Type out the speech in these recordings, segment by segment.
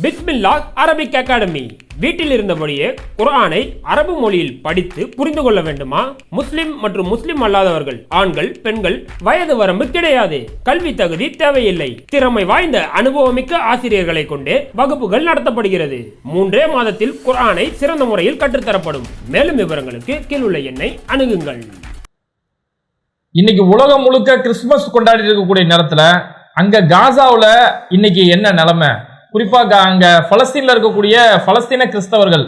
பிஸ்மில்லா Arabic academy. வீட்டில் இருந்தபடியே குர்ஆனை அரபு மொழியில் படித்து புரிந்து கொள்ள வேண்டுமா? முஸ்லிம் மற்றும் முஸ்லிம் அல்லாதவர்கள் ஆண்கள் பெண்கள் வயது வரம்பு கிடையாது. கல்வி தகுதி தேவையில்லை. திறமை வாய்ந்த அனுபவமிக்க ஆசிரியர்களை கொண்டே வகுப்புகள் நடத்தப்படுகிறது. மூன்றே மாதத்தில் குர்ஆனை சிறந்த முறையில் கற்றுத்தரப்படும். மேலும் விவரங்களுக்கு கீழுள்ள எண்ணை அணுகுங்கள். இன்னைக்கு உலகம் முழுக்க கிறிஸ்துமஸ் கொண்டாடி இருக்கக்கூடிய நேரத்துல அங்க காசாவில் இன்னைக்கு என்ன நிலைமை? குறிப்பாக அங்கே பலஸ்தீனில் இருக்கக்கூடிய பலஸ்தீன கிறிஸ்தவர்கள்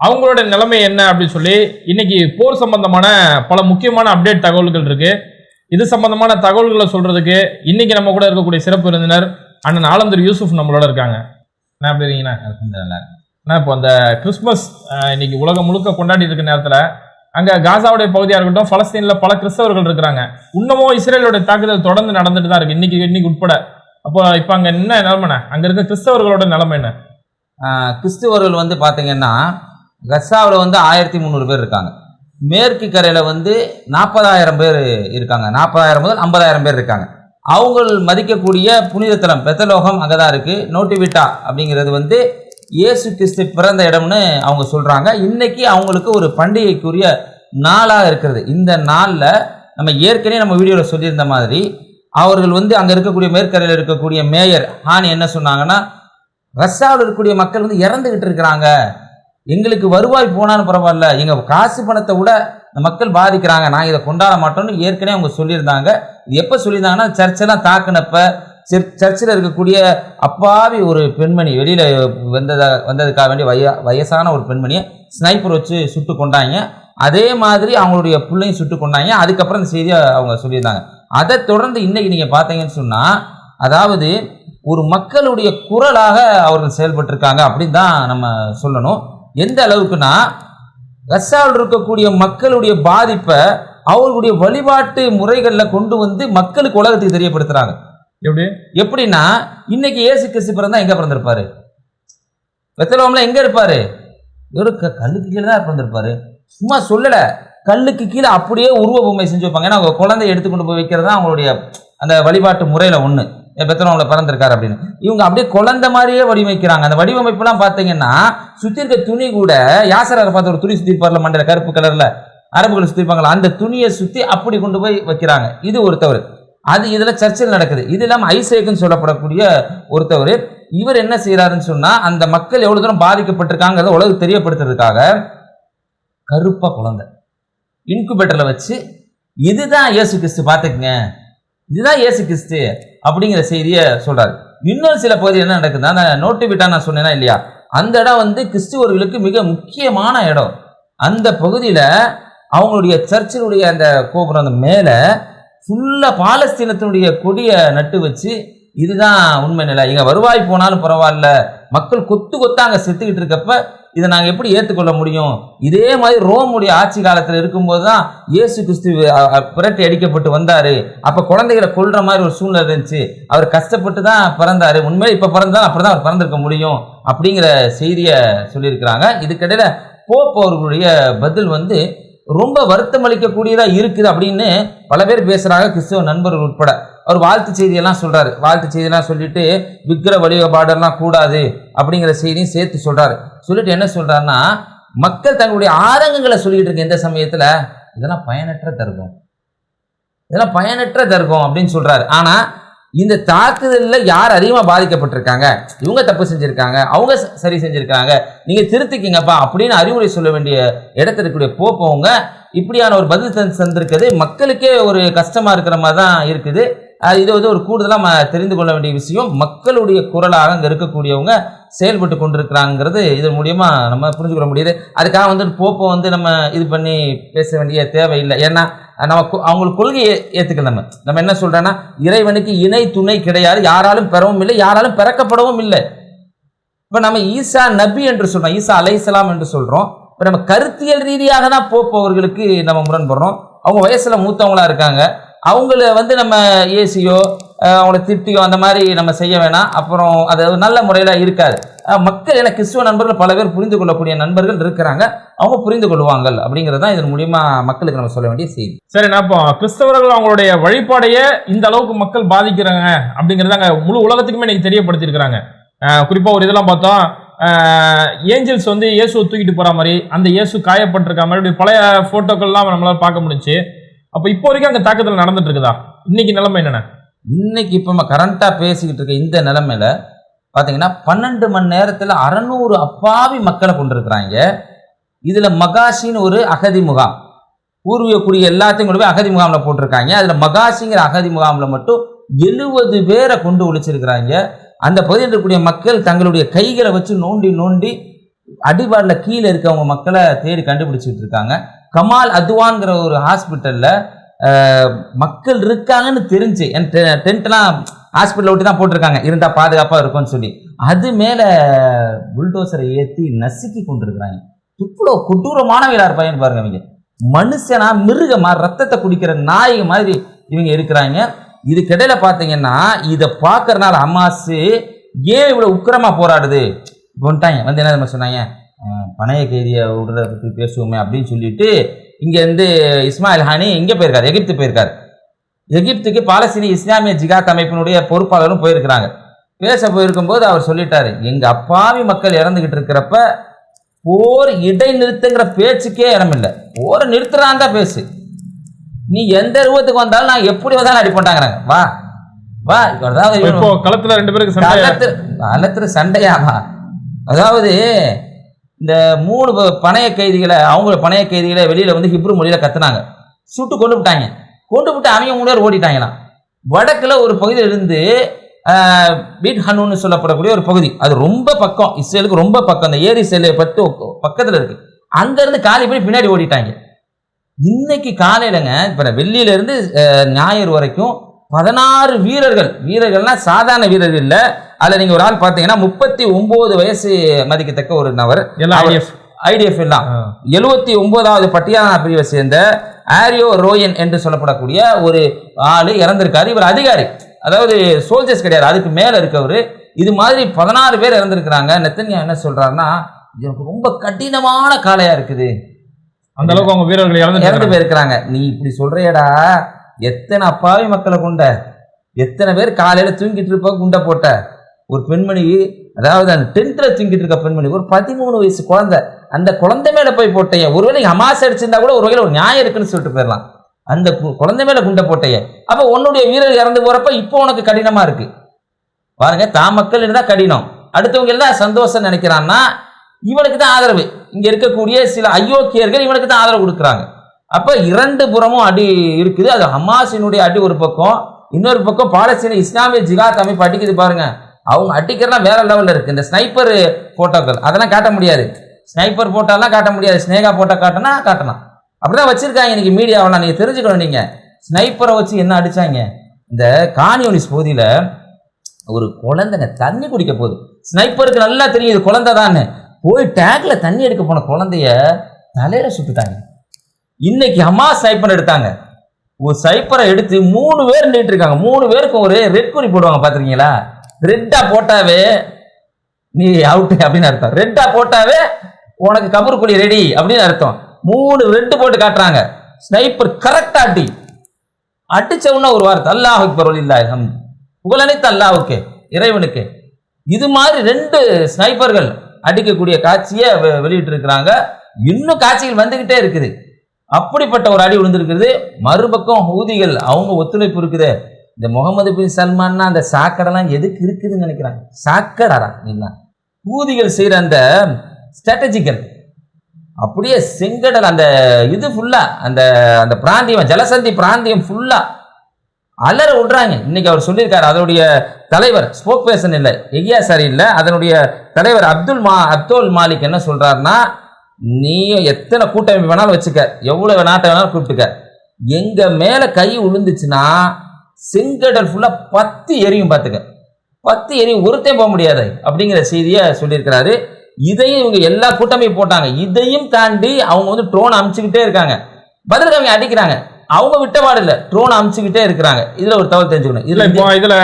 அவங்களோட நிலைமை என்ன அப்படின்னு சொல்லி இன்னைக்கு போர் சம்பந்தமான பல முக்கியமான அப்டேட் தகவல்கள் இருக்கு. இது சம்பந்தமான தகவல்களை சொல்றதுக்கு இன்னைக்கு நம்ம கூட இருக்கக்கூடிய சிறப்பு விருந்தினர் அண்ணன் ஆலந்தர் யூசுப் நம்மளோட இருக்காங்க. என்ன எப்படி இருக்கீங்கண்ணா அல்ஹம்துலில்லாஹ். அண்ணா இப்போ அந்த கிறிஸ்மஸ் இன்னைக்கு உலகம் முழுக்க கொண்டாடி இருக்க நேரத்தில் அங்கே காசாவுடைய பகுதியாக இருக்கட்டும் பலஸ்தீனில் பல கிறிஸ்தவர்கள் இருக்கிறாங்க. இன்னமும் இஸ்ரேலோட தாக்குதல் தொடர்ந்து நடந்துட்டு தான் இருக்கு. இன்னைக்கு இன்னைக்கு உட்பட அப்போ இப்போ அங்கே என்ன நிலைமைண்ணே? அங்கே இருக்க கிறிஸ்தவர்களோட நிலைமை என்ன? கிறிஸ்துவர்கள் வந்து பார்த்தீங்கன்னா கசாவில் வந்து ஆயிரத்தி முந்நூறு பேர் இருக்காங்க. மேற்கு கரையில் வந்து நாற்பதாயிரம் பேர் இருக்காங்க. நாற்பதாயிரம் முதல் ஐம்பதாயிரம் பேர் இருக்காங்க. அவங்கள் மதிக்கக்கூடிய புனித தலம் பெத்தலோகம் அங்கே தான் இருக்குது நோட்டிவிட்டா அப்படிங்கிறது வந்து இயேசு கிறிஸ்து பிறந்த இடம்னு அவங்க சொல்கிறாங்க இன்றைக்கி அவங்களுக்கு ஒரு பண்டிகைக்குரிய நாளாக இருக்கிறது. இந்த நாளில் நம்ம ஏற்கனவே நம்ம வீடியோவில் சொல்லியிருந்த மாதிரி அவர்கள் வந்து அங்கே இருக்கக்கூடிய மேற்கரையில் இருக்கக்கூடிய மேயர் ஹானி என்ன சொன்னாங்கன்னா ரஷ்யாவில் இருக்கக்கூடிய மக்கள் வந்து இறந்துகிட்டு இருக்கிறாங்க. எங்களுக்கு வருவாய் போனாலும் பரவாயில்ல. எங்கள் காசு பணத்தை விட இந்த மக்கள் பாதிக்கிறாங்க. நாங்கள் இதை கொண்டாட மாட்டோம்னு ஏற்கனவே அவங்க சொல்லியிருந்தாங்க. இது எப்போ சொல்லியிருந்தாங்கன்னா சர்ச்செல்லாம் தாக்குனப்ப சர் சர்ச்சில் இருக்கக்கூடிய அப்பாவி ஒரு பெண்மணி வெளியில் வந்ததா வந்ததுக்காக வேண்டிய வய வயசான ஒரு பெண்மணியை ஸ்னைப்பர் வச்சு சுட்டு கொண்டாங்க. அதே மாதிரி அவங்களுடைய பிள்ளையும் சுட்டு கொண்டாங்க. அதுக்கப்புறம் இந்த செய்தியை அவங்க சொல்லியிருந்தாங்க. அதை தொடர்ந்து இன்னைக்கு நீங்கள் பார்த்தீங்கன்னு சொன்னால் அதாவது ஒரு மக்களுடைய குரலாக அவர்கள் செயல்பட்டிருக்காங்க அப்படின்னு தான் நம்ம சொல்லணும். எந்த அளவுக்குன்னா ரஷ்யாவில் இருக்கக்கூடிய மக்களுடைய பாதிப்பை அவர்களுடைய வழிபாட்டு முறைகளில் கொண்டு வந்து மக்களுக்கு உலகத்துக்கு தெரியப்படுத்துறாங்க. எப்படி? எப்படின்னா இன்னைக்கு இயேசு கிறிஸ்து பிறந்தா எங்க பிறந்திருப்பாரு? வெத்தலோம்ல எங்க இருப்பாரு? வெறும் கல்லுக்கு கீழே தான் பிறந்திருப்பாரு. சும்மா சொல்லல. கல்லுக்கு கீழே அப்படியே உருவ பொம்மை செஞ்சு வைப்பாங்க. ஏன்னா அவங்க குழந்தைய எடுத்து கொண்டு போய் வைக்கிறது தான் அவங்களுடைய அந்த வழிபாட்டு முறையில் ஒன்று ஒண்ணு பெத்தனவங்கள பிறந்திருக்காரு அப்படின்னு. இவங்க அப்படியே குழந்தை மாதிரியே வடிவமைக்கிறாங்க. அந்த வடிவமைப்புலாம் பார்த்தீங்கன்னா சுற்றி இருக்க துணி கூட யாசராரை பார்த்து ஒரு துணி சுத்தி மண்டல கருப்பு கலரில். அரபுகள் சுற்றிப்பாங்களா அந்த துணியை சுற்றி அப்படி கொண்டு போய் வைக்கிறாங்க. இது ஒரு தவறு. அது இதில் சர்ச்சில் நடக்குது. இது இல்லாமல் ஐசேக்குன்னு சொல்லப்படக்கூடிய ஒருத்தவர் இவர் என்ன செய்கிறாருன்னு சொன்னால் அந்த மக்கள் எவ்வளோ தூரம் பாதிக்கப்பட்டிருக்காங்கிறத உலகம் தெரியப்படுத்துறதுக்காக கருப்பாக குழந்தை. இன்குபேட்டரில் வச்சு இதுதான் இயேசு கிறிஸ்து பார்த்துக்குங்க. இதுதான் இயேசு கிறிஸ்து அப்படிங்கிற செய்தியை சொல்கிறாரு இன்னொரு சில பகுதி என்ன நடக்குதுன்னா நான் நோட்டு விட்டா நான் சொன்னேனா இல்லையா? அந்த இடம் வந்து கிறிஸ்துவர்களுக்கு மிக முக்கியமான இடம். அந்த பகுதியில் அவங்களுடைய சர்ச்சினுடைய அந்த கோபுரம் அந்த மேலே ஃபுல்லாக பாலஸ்தீனத்தினுடைய கொடியை நட்டு வச்சு இதுதான் உண்மை நிலை. இங்கே வருவாய் போனாலும் பரவாயில்ல. மக்கள் கொத்து கொத்தா அங்கே செத்துக்கிட்டு இருக்கப்ப இதை நாங்கள் எப்படி ஏற்றுக்கொள்ள முடியும்? இதே மாதிரி ரோமுடைய ஆட்சி காலத்தில் இருக்கும்போது தான் இயேசு கிறிஸ்து புரட்டி அடிக்கப்பட்டு வந்தார். அப்போ குழந்தைகளை கொல்ற மாதிரி ஒரு சூழ்நிலை இருந்துச்சு. அவர் கஷ்டப்பட்டு தான் பிறந்தார். உண்மையிலே இப்போ பிறந்தா அப்படி தான் அவர் பிறந்திருக்க முடியும் அப்படிங்கிற செய்தியை சொல்லியிருக்கிறாங்க. இதுக்கிடையில் போப் அவர்களுடைய பதில் வந்து ரொம்ப வருத்தம் அளிக்கக்கூடியதாக இருக்குது அப்படின்னு பல பேர் பேசுகிறாங்க கிறிஸ்தவ நண்பர்கள் உட்பட. அவர் வாழ்த்து செய்தியெல்லாம் சொல்கிறாரு வாழ்த்து செய்தியெல்லாம் சொல்லிட்டு விக்கிர வழிபாடெல்லாம் கூடாது அப்படிங்கிற செய்தியும் சேர்த்து சொல்கிறாரு சொல்லிட்டு என்ன சொல்கிறாருன்னா மக்கள் தங்களுடைய ஆதங்கங்களை சொல்லிட்டு இருக்க எந்த சமயத்தில் இதெல்லாம் பயனற்ற தர்க்கம். இதெல்லாம் பயனற்ற தர்க்கம் அப்படின்னு சொல்கிறாரு ஆனால் இந்த தாக்குதலில் யார் அதிகமாக பாதிக்கப்பட்டிருக்காங்க? இவங்க தப்பு செஞ்சுருக்காங்க அவங்க சரி செஞ்சுருக்காங்க. நீங்கள் திருத்திக்கிங்கப்பா அப்படின்னு அறிவுரை சொல்ல வேண்டிய இடத்துல இருக்கக்கூடிய போப்பவங்க இப்படியான ஒரு பதில் தந்து தந்திருக்கிறது மக்களுக்கே ஒரு கஷ்டமாக இருக்கிற மாதிரி தான் இருக்குது. இது வந்து ஒரு கூடுதலாக தெரிந்து கொள்ள வேண்டிய விஷயம். மக்களுடைய குரலாக அங்கே இருக்கக்கூடியவங்க செயல்பட்டு கொண்டிருக்கிறாங்கிறது இதன் மூலியமாக நம்ம புரிஞ்சுக்கொள்ள முடியுது. அதுக்காக வந்து போப்போ வந்து நம்ம இது பண்ணி பேச வேண்டிய தேவையில்லை. ஏன்னா நம்ம கொ- அவங்களுக்கு கொள்கையை ஏற்றுக்கல நம்ம. நம்ம என்ன சொல்கிறோன்னா இறைவனுக்கு இணை துணை கிடையாது. யாராலும் பெறவும் இல்லை யாராலும் பிறக்கப்படவும் இல்லை. இப்போ நம்ம ஈசா நபி என்று சொல்கிறோம் ஈசா அலைசலாம் என்று சொல்கிறோம் இப்போ நம்ம கருத்தியல் ரீதியாக தான் போப்பவர்களுக்கு நம்ம முரண்படுறோம். அவங்க வயசில் மூத்தவங்களா இருக்காங்க. அவங்கள வந்து நம்ம ஏசியோ அவங்கள திருப்தியோ அந்த மாதிரி நம்ம செய்ய வேணாம். அப்புறம் அது நல்ல முறையில் இருக்காது. மக்கள் என கிறிஸ்துவ நண்பர்கள் பல பேர் புரிந்து கொள்ளக்கூடிய நண்பர்கள் இருக்கிறாங்க. அவங்க புரிந்து கொள்வாங்க அப்படிங்கிறது தான் இதன் மூலியமா மக்களுக்கு நம்ம சொல்ல வேண்டிய செய்தி. சரி நான் இப்போ கிறிஸ்தவர்கள் அவங்களுடைய வழிபாடையே இந்த அளவுக்கு மக்கள் பாதிக்கிறாங்க அப்படிங்கறத முழு உலகத்துக்குமே இன்னைக்கு தெரியப்படுத்தியிருக்கிறாங்க. குறிப்பாக ஒரு இதெல்லாம் பார்த்தோம். ஏஞ்சல்ஸ் வந்து இயேசுவை தூக்கிட்டு போகிற மாதிரி அந்த இயேசு காயப்பட்டிருக்க மாதிரி இப்படி பழைய ஃபோட்டோக்கள்லாம் நம்மளால் பார்க்க முடிஞ்சு அப்ப இப்போ வரைக்கும் அங்க தாக்குதல் நடந்துட்டு இருக்குதா? இன்னைக்கு நிலைமை என்னென்ன? இன்னைக்கு இப்போ நம்ம கரண்ட்டாக பேசிக்கிட்டு இருக்க இந்த நிலைமையில பார்த்தீங்கன்னா பன்னெண்டு மணி நேரத்தில் அறநூறு அப்பாவி மக்களை கொண்டிருக்கிறாங்க. இதில் மகாஷின்னு ஒரு அகதி முகாம். பூர்வீக குடி எல்லாத்தையும் கொண்டு போய் அகதி முகாமில் போட்டிருக்காங்க. அதில் மகாசிங்கிற அகதி முகாமில் மட்டும் எழுபது பேரை கொண்டு ஒழிச்சிருக்கிறாங்க. அந்த பகுதியில் இருக்கக்கூடிய மக்கள் தங்களுடைய கைகளை வச்சு நோண்டி நோண்டி அடிபாடில் கீழே இருக்கவங்க மக்களை தேடி கண்டுபிடிச்சிட்டு இருக்காங்க. கமால் அதுவான்கிற ஒரு ஹாஸ்பிட்டலில் மக்கள் இருக்காங்கன்னு தெரிஞ்சு என் டென்ட்லாம் ஹாஸ்பிட்டலில் விட்டு தான் போட்டிருக்காங்க. இருந்தால் பாதுகாப்பாக இருக்கும்னு சொல்லி. அது மேலே புல்டோசரை ஏற்றி நசுக்கி கொண்டிருக்கிறாங்க. இவ்வளோ கொடூரமானவர்களாக இருப்பாங்கன்னு பாருங்க இவங்க. மனுஷனா மிருகமா ரத்தத்தை குடிக்கிற நாய் மாதிரி இவங்க இருக்கிறாங்க. இதுக்கிடையில பார்த்தீங்கன்னா இதை பார்க்கறனால அம்மாசு ஏன் இவ்வளோ உக்கிரமாக போராடுது? வந்துட்டாங்க. வந்து என்ன சொன்னாங்க? பணைய கைதியை விடுறத பற்றி பேசுவோமே அப்படின்னு சொல்லிட்டு இங்கேருந்து இஸ்மாயில் ஹானி இங்கே போயிருக்காரு எகிப்து போயிருக்காரு. எகிப்துக்கு பாலஸ்தீன இஸ்லாமிய ஜிகாத் அமைப்பினுடைய பொறுப்பாளரும் போயிருக்கிறாங்க. பேச போயிருக்கும்போது அவர் சொல்லிட்டாரு எங்க அப்பாவி மக்கள் இறந்துகிட்டு இருக்கிறப்ப போர் இடைநிறுத்துங்கிற பேச்சுக்கே இடமில்லை. போரை நிறுத்துறான் தான் பேசு. நீ எந்த ரூபத்துக்கு வந்தாலும் நான் எப்படி வந்தாலும் அடி பண்ணாங்கிறாங்க வா வா அதாவது இப்போ களத்துல ரெண்டு பேருக்கு களத்துல சண்டையாமா அதாவது இந்த மூணு பணைய கைதிகளை அவங்க பணைய கைதிகளை வெளியில வந்து ஹிப்ரு மொழியில கத்துனாங்க. சுட்டு கொண்டு விட்டாங்க. கொண்டு விட்டு அவங்க மூணு பேர் ஓடிட்டாங்களாம். வடக்குல ஒரு பகுதியில இருந்து பீட் ஹனூன்னு சொல்லப்படக்கூடிய ஒரு பகுதி. அது ரொம்ப பக்கம் இஸ்ரேலுக்கு ரொம்ப பக்கம். அந்த ஏரி சேலை பட்டு பக்கத்துல இருக்கு. அங்க இருந்து காலி போய் பின்னாடி ஓடிட்டாங்க. இன்னைக்கு காலையிலங்க இப்ப வெள்ளியிலேருந்து வெள்ளியில இருந்து ஞாயிறு வரைக்கும் பதினாறு வீரர்கள் வீரர்கள்னா சாதாரண வீரர்கள் இல்லை அதுல நீங்க ஒரு ஆள் பாத்தீங்கன்னா முப்பத்தி ஒன்பது வயசு மதிக்கத்தக்க ஒரு நபர். ஐடிஎஃப் எல்லாம். எழுபத்தி ஒன்பதாவது பட்டியாலா பிரிவை சேர்ந்த ஆரியோ ரோயன் என்று சொல்லப்படக்கூடிய ஒரு ஆளு இறந்திருக்காரு. இவர் அதிகாரி. அதாவது சோல்ஜர்ஸ் கிடையாது. அதுக்கு மேல இருக்கவர். இது மாதிரி பதினாறு பேர் இறந்திருக்கிறாங்க. நெத்தன்யா என்ன சொல்றாருன்னா எனக்கு ரொம்ப கடினமான காளையா இருக்குது. அந்த அளவுக்கு அவங்க வீரர்கள் இறந்து இறந்து போயிருக்கிறாங்க. நீ இப்படி சொல்றியடா. எத்தனை அப்பாவி மக்களை கொண்ட? எத்தனை பேர் காலையில தூங்கிட்டு இருப்ப குண்டை போட்ட? ஒரு பெண்மணி அதாவது அந்த டென்த்தில் தூங்கிட்டு இருக்க பெண்மணி ஒரு பதிமூணு வயசு குழந்தை. அந்த குழந்தை மேலே போய் போட்டையே. ஒருவேளை அமாசை அடிச்சிருந்தா கூட ஒரு வகையில் ஒரு நியாயம் இருக்குன்னு சொல்லிட்டு போயிடலாம். அந்த குழந்தை மேலே குண்டை போட்டையே. அப்போ உன்னுடைய வீரர் இறந்து போகிறப்ப இப்போ உனக்கு கடினமாக இருக்கு. பாருங்க தா மக்கள் இருந்தா கடினம். அடுத்தவங்க எல்லாம் சந்தோஷம் நினைக்கிறான்னா இவனுக்கு தான் ஆதரவு. இங்கே இருக்கக்கூடிய சில அயோக்கியர்கள் இவனுக்கு தான் ஆதரவு கொடுக்குறாங்க. அப்போ இரண்டு புறமும் அடி இருக்குது. அது ஹமாஸினுடைய அடி ஒரு பக்கம் இன்னொரு பக்கம் பாலஸ்தீன இஸ்லாமிய ஜிகாத் அமைப்பு அடிக்குது பாருங்கள் அவங்க அடிக்கிறலாம் வேற லெவலில் இருக்கு. இந்த ஸ்னைப்பர் போட்டோக்கள் அதெல்லாம் காட்ட முடியாது. ஸ்னைப்பர் போட்டோலாம் காட்ட முடியாது. ஸ்னேகா போட்டோ காட்டினா காட்டலாம். அப்படிதான் வச்சிருக்காங்க இன்னைக்கு மீடியாவெல்லாம் நீங்க தெரிஞ்சுக்கணும் நீங்க. ஸ்னைப்பரை வச்சு என்ன அடிச்சாங்க? இந்த காணியோனிஸ் பகுதியில் ஒரு குழந்தைங்க தண்ணி குடிக்க போகுது. ஸ்னைப்பருக்கு நல்லா தெரியும் இது குழந்தை தானே போய் டேக்கில் தண்ணி எடுக்க போன குழந்தைய தலையில சுட்டுட்டாங்க. இன்னைக்கு அம்மா சைப்பர் எடுத்தாங்க. ஒரு சைப்பரை எடுத்து மூணு பேர் நின்றுட்டு இருக்காங்க. மூணு பேருக்கும் ஒரு ரெட் குறி போடுவாங்க பார்த்துருக்கீங்களா? ரெட்டா போட்டாவே நீ அவுட் அப்படின்னு அர்த்தம். ரெட்டா போட்டாவே உனக்கு கபர் குழி ரெடி அப்படின்னு அர்த்தம். மூணு ரெட்டு போட்டு காட்டுறாங்க. ஸ்னைப்பர் கரெக்டா அடி. அடிச்ச உடனே ஒரு வார்த்தை அல்லாஹ் பரவல் இல்லா புகழனைத்து அல்லாஹுக்கு இறைவனுக்கு. இது மாதிரி ரெண்டு ஸ்னைப்பர்கள் அடிக்கக்கூடிய காட்சியை வெ- வெளியிட்டு இருக்கிறாங்க இன்னும் காட்சிகள் வந்துகிட்டே இருக்குது. அப்படிப்பட்ட ஒரு அடி விழுந்திருக்குது மறுபக்கம் ஊதிகள் அவங்க ஒத்துழைப்பு இருக்குது. இந்த முகமது பின் சல்மான்னா அந்த சாக்கடைலாம் எதுக்கு இருக்குதுன்னு நினைக்கிறாங்க. சாக்கடரா? என்ன? ஊதிகள் செய்கிற அந்த ஸ்ட்ராட்டஜிக்கல் அப்படியே செங்கடல் அந்த இது ஃபுல்லா அந்த அந்த பிராந்தியம் ஜலசந்தி பிராந்தியம் ஃபுல்லா அலற விடுறாங்க. இன்னைக்கு அவர் சொல்லியிருக்காரு அதனுடைய தலைவர் ஸ்போக் பேசன் இல்லை எகியா சார் இல்லை அதனுடைய தலைவர் அப்துல் மா அப்துல் மாலிக் என்ன சொல்றாருன்னா நீ எத்தனை கூட்டமைப்பு வேணாலும் வச்சுக்க எவ்வளவு நாட்டை வேணாலும் கூப்பிட்டுக்க. எங்க மேல கை விழுந்துச்சுன்னா செங்கடல் ஃபுல்லா பத்து எரியும் பார்த்துக்க. பத்து எரியும் ஒருத்தன் போக முடியாது அப்படிங்கிற செய்தியை சொல்லியிருக்கிறாரு. இதையும் இவங்க எல்லா கூட்டமைப்பு போட்டாங்க. இதையும் தாண்டி அவங்க வந்து ட்ரோன் அமுச்சுக்கிட்டே இருக்காங்க. பதிலுக்கு அவங்க அடிக்கிறாங்க. அவங்க விட்டபாடு இல்லை. ட்ரோன் அமுச்சுக்கிட்டே இருக்கிறாங்க. இதுல ஒரு தகவல் தெரிஞ்சுக்கணும். இதுல இப்போ இதுல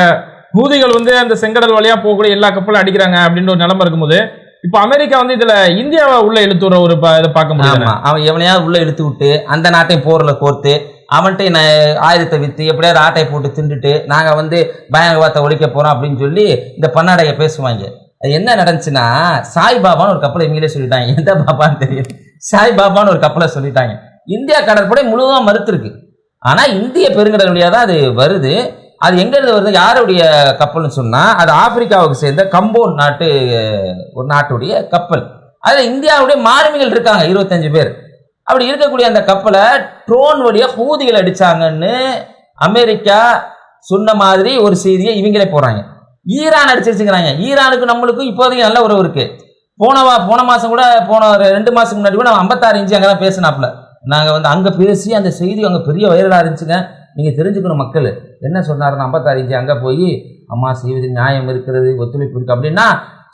ஹூதிகள் வந்து அந்த செங்கடல் வழியா போகக்கூடிய எல்லா கப்பலும் அடிக்கிறாங்க அப்படின்ற ஒரு நிலைமை இருக்கும்போது இப்போ அமெரிக்கா வந்து இதுல இந்தியாவை உள்ள இழுத்து வர ஒரு இதை பார்க்க முடியாது. ஆமா. அவன் எவனையாவது உள்ள இழுத்து விட்டு அந்த நாட்டையும் போர்ல கோர்த்து அவன்கிட்ட நான் ஆயுதத்தை விற்று எப்படியாவது ஆட்டையை போட்டு தின்றுட்டு நாங்கள் வந்து பயங்கரவாதத்தை ஒழிக்க போகிறோம் அப்படின்னு சொல்லி இந்த பன்னாடையை பேசுவாங்க. அது என்ன நடந்துச்சுன்னா சாய் பாபான்னு ஒரு கப்பலை இவங்களே சொல்லிட்டாங்க. எந்த பாபான்னு தெரியும் சாய் பாபான்னு ஒரு கப்பலை சொல்லிட்டாங்க. இந்தியா கடற்படை முழுவதும் மறுத்துருக்கு. ஆனால் இந்திய பெருங்கடல் தான் அது வருது. அது எங்கேருந்து வருது? யாருடைய கப்பல்னு சொன்னால் அது ஆப்பிரிக்காவுக்கு சேர்ந்த கம்போன் நாட்டு ஒரு நாட்டுடைய கப்பல். அதில் இந்தியாவுடைய மாலுமிகள் இருக்காங்க இருபத்தஞ்சு பேர். அப்படி இருக்கக்கூடிய அந்த கப்பலை ட்ரோன் வழியாக பூதிகள் அடித்தாங்கன்னு அமெரிக்கா சொன்ன மாதிரி ஒரு செய்தியை இவங்களே போகிறாங்க ஈரான் அடிச்சிருச்சுங்கிறாங்க. ஈரானுக்கு நம்மளுக்கும் இப்போதைக்கு நல்ல உறவு இருக்குது போன வா போன மாதம் கூட போன ரெண்டு மாதத்துக்கு முன்னாடி கூட நான் ஐம்பத்தாறு இன்ச்சு அங்கே தான் பேசினாப்புல. நாங்கள் வந்து அங்கே பேசி அந்த செய்தி அங்கே பெரிய வைரலாக இருந்துச்சுங்க. நீங்கள் தெரிஞ்சுக்கணும் மக்கள். என்ன சொன்னாருன்னா ஐம்பத்தாறு இன்ச்சு அங்கே போய் அம்மா செய்வது நியாயம் இருக்கிறது ஒத்துழைப்பு இருக்குது அப்படின்னா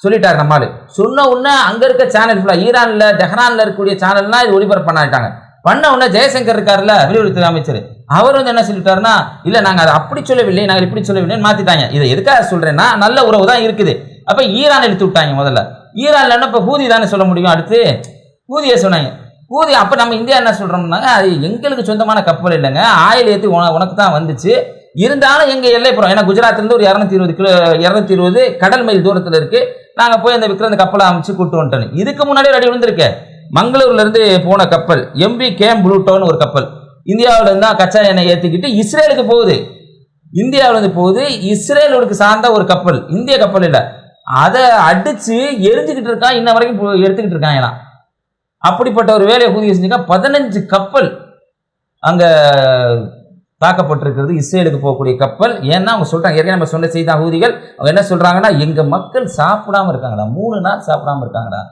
சொல்லிட்டார் நம்மால் சொன்ன உடனே அங்கே இருக்க சேனல் ஃபுல்லாக ஈரானில் டெஹ்ரான்ல இருக்கக்கூடிய சேனல்லாம் இது ஒளிபரப்பு பண்ணிட்டாங்க பண்ண உடனே ஜெயசங்கர் இருக்கார்ல வெளியுறவுத்துறை அமைச்சர். அவர் வந்து என்ன சொல்லிட்டாருன்னா இல்லை நாங்கள் அதை அப்படி சொல்லவில்லை நாங்கள் இப்படி சொல்லவில்லைன்னு மாற்றிட்டாங்க இதை எதுக்காக சொல்கிறேன்னா நல்ல உறவு தான் இருக்குது. அப்போ ஈரான் எடுத்து விட்டாங்க முதல்ல. ஈரானில் என்ன இப்போ ஹூதி தானே சொல்ல முடியும்? அடுத்து ஹூதியை சொன்னாங்க. ஹூதி அப்போ நம்ம இந்தியா என்ன சொல்கிறோம்னாங்க அது எங்களுக்கு சொந்தமான கப்பல் இல்லைங்க. ஆயில் ஏற்றி உனக்கு தான் வந்துச்சு. இருந்தாலும் எங்கள் எல்லைப்புறம் ஏன்னா குஜராத்லேருந்து ஒரு இரநூத்தி இருபது கிலோ இரநூத்தி இருபது கடல் மைல் தூரத்தில் இருக்குது நாங்கள் போய் அந்த விக்ரம் அந்த கப்பலை அமைச்சு கூட்டு வந்துட்டோம். இதுக்கு முன்னாடி ரெடி விழுந்திருக்கு. மங்களூர்லேருந்து போன கப்பல் எம்பி கேம் ப்ளூட்டோன்னு ஒரு கப்பல். இந்தியாவிலேருந்து தான் கச்சா எண்ணெய் ஏற்றிக்கிட்டு இஸ்ரேலுக்கு போகுது. இந்தியாவிலேருந்து போகுது இஸ்ரேலுக்கு சார்ந்த ஒரு கப்பல் இந்திய கப்பல் இல்லை. அதை அடித்து எரிஞ்சுக்கிட்டு இருக்கான் இன்ன வரைக்கும் போ- எடுத்துக்கிட்டு ஏன்னா அப்படிப்பட்ட ஒரு வேலையை ஊதிய செஞ்சுக்கா பதினஞ்சு கப்பல் அங்கே தாக்கப்பட்டிருக்கிறது. இஸ்ரேலுக்கு போகக்கூடிய கப்பல். ஏன்னா அவங்க சொல்கிறாங்க ஏற்கனவே நம்ம சொன்ன செய்த ஊதிகள் அவங்க என்ன சொல்கிறாங்கன்னா எங்கள் மக்கள் சாப்பிடாம இருக்காங்கடா. மூணு நாள் சாப்பிடாம இருக்காங்கடா.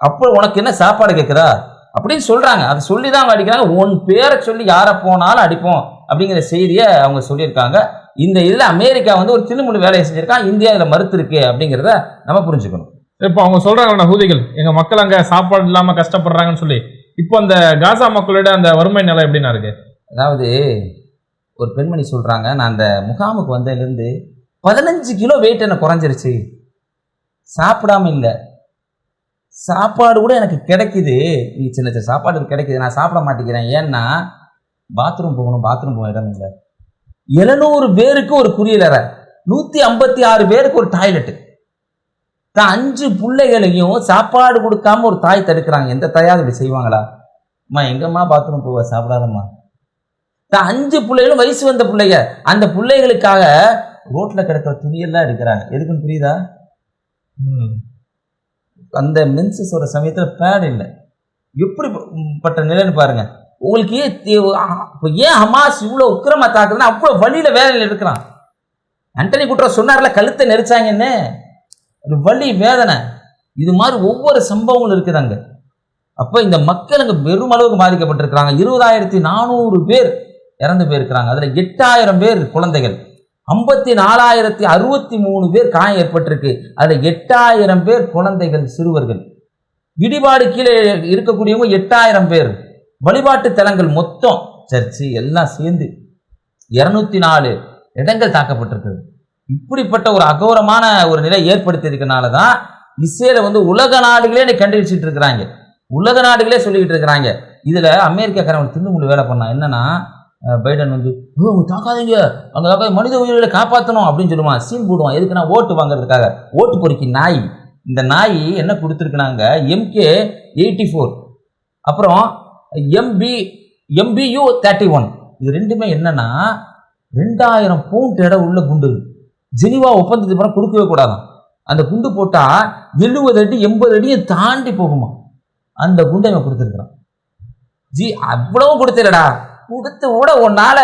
அப்போ உனக்கு என்ன சாப்பாடு கேட்குறா அப்படின்னு சொல்கிறாங்க அதை சொல்லி தான் அவங்க அடிக்கிறாங்க. உன் பேரை சொல்லி யாரை போனாலும் அடிப்போம் அப்படிங்கிற செய்தியை அவங்க சொல்லியிருக்காங்க. இந்த இதில் அமெரிக்கா வந்து ஒரு திருமண வேலையை செஞ்சுருக்கான். இந்தியா இதில் மறுத்து இருக்கு அப்படிங்கிறத நம்ம புரிஞ்சுக்கணும். இப்போ அவங்க சொல்கிறாங்க ஹூதிகள் எங்கள் மக்கள் அங்கே சாப்பாடு இல்லாமல் கஷ்டப்படுறாங்கன்னு சொல்லி. இப்போ அந்த காசா மக்களோட அந்த வறுமை நிலை எப்படின்னா இருக்குது அதாவது ஒரு பெண்மணி சொல்கிறாங்க நான் அந்த முகாமுக்கு வந்ததுலேருந்து பதினஞ்சு கிலோ வெயிட் எனக்கு குறைஞ்சிருச்சு. சாப்பிடாம இல்லை. சாப்பாடு கூட எனக்கு கிடைக்குது. சின்ன சின்ன சாப்பாடு கிடைக்குது. நான் சாப்பிட மாட்டேங்கிறேன். ஏன்னா பாத்ரூம் போகணும் பாத்ரூம் போக இடம் இல்லை. எழுநூறு பேருக்கு ஒரு குரியலறை நூற்றி ஐம்பத்தி ஆறு பேருக்கு ஒரு டாய்லெட்டு தான் அஞ்சு பிள்ளைகளையும் சாப்பாடு கொடுக்காம ஒரு தாய் தடுக்கிறாங்க. எந்த தாயாவது இப்படி செய்வாங்களா? அம்மா எங்கம்மா பாத்ரூம் போவ? சாப்பிடாதம்மா. அஞ்சு பிள்ளைகளும் வயசு வந்த பிள்ளைங்க. அந்த பிள்ளைகளுக்காக ரோட்ல கிடக்கிற துணியெல்லாம் எடுக்கிறாங்க. எதுக்குன்னு புரியுதா? அந்த மென்சஸோட சமயத்தில் பேட் இல்லை. எப்படி பட்ட நிலைன்னு பாருங்க. உங்களுக்கு ஏன் ஹமாஸ் இவ்வளோ உக்கிரமா தாக்குதுன்னா அவ்வளோ வழியில வேலையில் இருக்கிறான் அண்டனி குற்றம் சொன்னார்ல கழுத்தை நெரிச்சாங்கன்னு ஒரு வலி வேதனை. இது மாதிரி ஒவ்வொரு சம்பவங்களும் இருக்குது அப்போ இந்த மக்கள் அங்கே பெரும் அளவுக்கு பாதிக்கப்பட்டிருக்கிறாங்க. இருபதாயிரத்தி நானூறு பேர் இறந்து போயிருக்கிறாங்க. அதில் எட்டாயிரம் பேர் குழந்தைகள். ஐம்பத்தி நாலாயிரத்தி அறுபத்தி மூணு பேர் காயம் ஏற்பட்டிருக்கு. அதில் எட்டாயிரம் பேர் குழந்தைகள் சிறுவர்கள். இடிபாடு கீழே இருக்கக்கூடியவங்க எட்டாயிரம் பேர். வழிபாட்டு தலங்கள் மொத்தம் சர்ச்சு எல்லாம் சேர்ந்து இரநூத்தி நாலு இடங்கள் தாக்கப்பட்டிருக்குது. இப்படிப்பட்ட ஒரு அகோரமான ஒரு நிலை ஏற்படுத்தியிருக்கனால தான் இஸ்ரேலை வந்து உலக நாடுகளே கண்டுபிடிச்சிட்டு இருக்கிறாங்க. உலக நாடுகளே சொல்லிக்கிட்டு இருக்கிறாங்க. இதில் அமெரிக்காக்காரன் தின்னு வேலை பண்ணான். என்னன்னா பைடன் வந்து அவங்க தாக்காதீங்க. அந்த தாக்காத மனித உயிர்களை காப்பாற்றணும் அப்படின்னு சொல்லுவான் சீன் போடுவான். எதுக்குன்னா ஓட்டு வாங்குறதுக்காக. ஓட்டு பொறுக்கி நாய். இந்த நாய் என்ன கொடுத்துருக்குனாங்க எம்கே எயிட்டி ஃபோர் அப்புறம் எம்பி எம்பியு தேர்ட்டி ஒன் இது ரெண்டுமே என்னன்னா ரெண்டாயிரம் பவுண்ட் இடம் உள்ள குண்டு. ஜெனிவா ஒப்பந்தத்துக்கு அப்புறம் கொடுக்கவே கூடாதான். அந்த குண்டு போட்டா எழுபது அடி எண்பது அடியும் தாண்டி போகுமா. அந்த குண்டை இவன் கொடுத்துருக்குறான். ஜி அவ்வளவும் கொடுத்துடடா கொடுத்து கூட உன்னால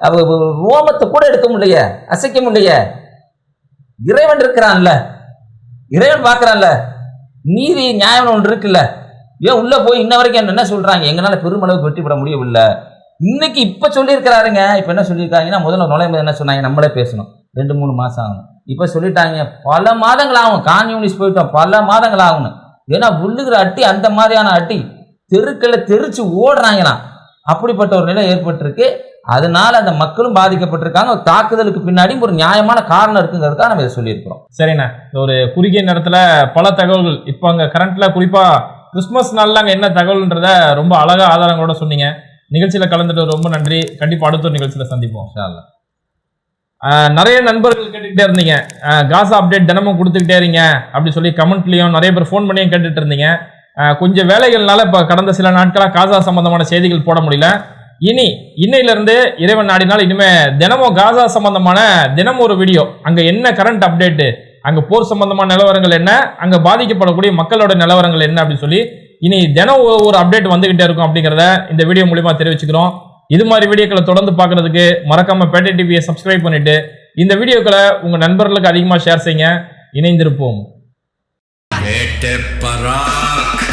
ரோமத்தை கூட எடுக்க முடியல அசைக்க முடியல இறைவன் இருக்கிறான்ல. இறைவன் பார்க்கறான்ல. நீதி நியாயம் ஒன்று இருக்குல்ல. ஏன் உள்ள போய் இன்ன வரைக்கும் என்ன- சொல்கிறாங்க சொல்றாங்க? எங்களால பெருமளவு வெற்றி பெற முடியவில்லை. இன்னைக்கு இப்ப சொல்லியிருக்கிறாருங்க. இப்ப என்ன சொல்லியிருக்காங்கன்னா முதல்ல நுழையும் என்ன சொன்னாங்க? நம்மளே பேசணும். ரெண்டு மூணு மாசம் ஆகும். இப்ப சொல்லிட்டாங்க பல மாதங்கள் ஆகும். கான்யூனிஸ்ட் போயிட்டோம் பல மாதங்கள் ஆகும் ஏன்னா உள்ளுகிற அட்டி அந்த மாதிரியான அட்டி தெருக்களை தெரிச்சு ஓடுறாங்களாம். அப்படிப்பட்ட ஒரு நிலை ஏற்பட்டிருக்கு. அதனால அந்த மக்களும் பாதிக்கப்பட்டிருக்காங்க. ஒரு தாக்குதலுக்கு பின்னாடி ஒரு நியாயமான காரணம் இருக்குங்கிறதுக்காக நம்ம இதை சொல்லியிருக்கிறோம். சரிண்ணே. ஒரு குறுகிய நேரத்துல பல தகவல்கள். இப்போ அங்க கரண்ட்ல குறிப்பா கிறிஸ்மஸ் நாள்ல அங்க என்ன தகவல்ன்றத ரொம்ப அழகா ஆதாரங்களோட சொன்னீங்க. நிகழ்ச்சியில கலந்துட்டு ரொம்ப நன்றி. கண்டிப்பா அடுத்த ஒரு நிகழ்ச்சியில சந்திப்போம். நிறைய நண்பர்கள் கேட்டுக்கிட்டே இருந்தீங்க. காசா அப்டேட் தினமும் கொடுத்துக்கிட்டே இருங்க. அப்படி சொல்லி கமெண்ட்லயும் நிறைய பேர் ஃபோன் பண்ணியும் கேட்டுட்டு இருந்தீங்க. கொஞ்சம் வேலைகள்னால இப்போ கடந்த சில நாட்களாக காசா சம்பந்தமான செய்திகள் போட முடியல. இனி இன்னையிலிருந்து இறைவன் நாடினால் இனிமே தினமும் காசா சம்பந்தமான தினமும் ஒரு வீடியோ அங்கே என்ன கரண்ட் அப்டேட்டு அங்கே போர் சம்பந்தமான நிலவரங்கள் என்ன? அங்கே பாதிக்கப்படக்கூடிய மக்களோட நிலவரங்கள் என்ன அப்படின்னு சொல்லி இனி தினம் ஒரு- அப்டேட் வந்துகிட்டே இருக்கும் அப்படிங்கிறத இந்த வீடியோ மூலிமா தெரிவிச்சுக்கிறோம். இது மாதிரி வீடியோக்களை தொடர்ந்து பார்க்கறதுக்கு மறக்காம பேட்டை டிவியை சப்ஸ்கிரைப் பண்ணிட்டு இந்த வீடியோக்களை உங்க நண்பர்களுக்கு அதிகமாக ஷேர் செய்யுங்க. இணைந்திருப்போம். பராக்